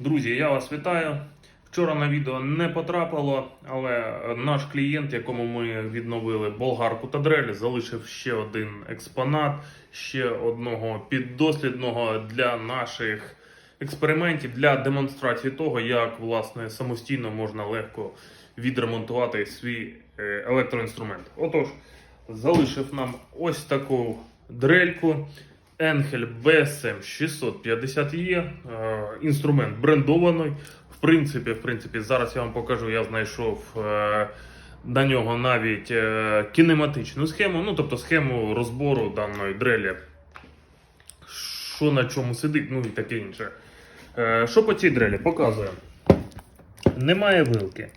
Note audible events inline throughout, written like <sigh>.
Друзі, я вас вітаю. Вчора на відео не потрапило, але наш клієнт, якому ми відновили болгарку та дрель, залишив ще один експонат, ще одного піддослідного для наших експериментів, для демонстрації того, як власне самостійно можна легко відремонтувати свій е, електроінструмент. Отож, залишив нам ось таку дрельку. Енхель BSM 650E, е, інструмент брендований. В принципі, в принципі, зараз я вам покажу, я знайшов е, на нього навіть е, кінематичну схему, ну тобто схему розбору даної дрелі. Що на чому сидить, ну і таке інше. Що по цій дрелі? Показую. Немає вилки.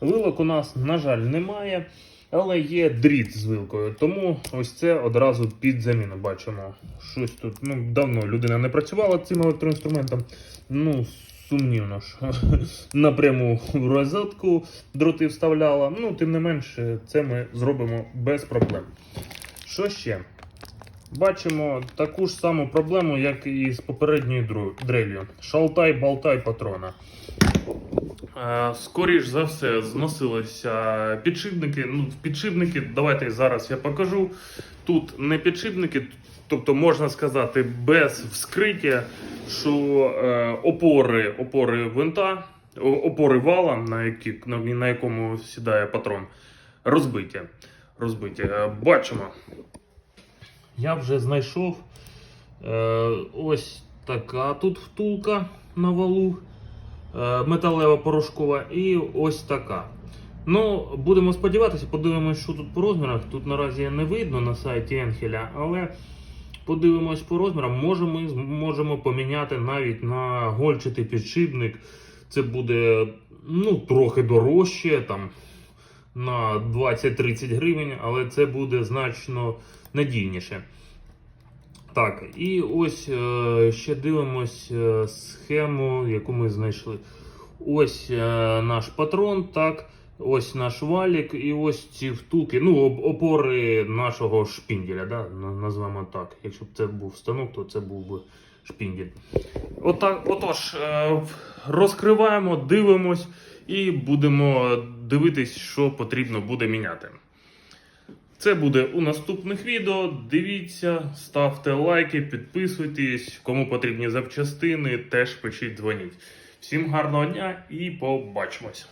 Вилок у нас, на жаль, немає, але є дріт з вилкою. Тому ось це одразу під заміну бачимо. Щось тут ну, давно людина не працювала цим електроінструментом. Ну, сумнівно, що <laughs> напряму в розетку дроти вставляла. Ну, тим не менше, це ми зробимо без проблем. Що ще? Бачимо таку ж саму проблему, як і з попередньою дрелью. Шалтай-балтай патрона. Е, Скоріш за все, зносилися підшипники. Ну, підшипники, давайте зараз я покажу. Тут не підшипники, тобто можна сказати, без вскриття, що е, опори, опори винта, опори вала, на, які, на, якому сідає патрон, розбиті. розбиті. Е, Бачимо. Я вже знайшов ось така тут втулка на валу металева порошкова і ось така. Ну, будемо сподіватися, подивимось, що тут по розмірах. Тут наразі не видно на сайті Енхеля, але подивимось по розмірам. Може, ми зможемо поміняти навіть на гольчатий підшипник. Це буде ну, трохи дорожче, там на 20-30 гривень, але це буде значно надійніше. Так, і ось е, ще дивимось е, схему, яку ми знайшли. Ось е, наш патрон, так, ось наш валік, і ось ці втулки, ну, опори нашого шпінділя, да, назвемо так. Якщо б це був станок, то це був би шпінділь. Отак, отож, розкриваємо, дивимось і будемо дивитись, що потрібно буде міняти. Це буде у наступних відео. Дивіться, ставте лайки, підписуйтесь. Кому потрібні запчастини, теж пишіть, дзвоніть. Всім гарного дня і побачимось!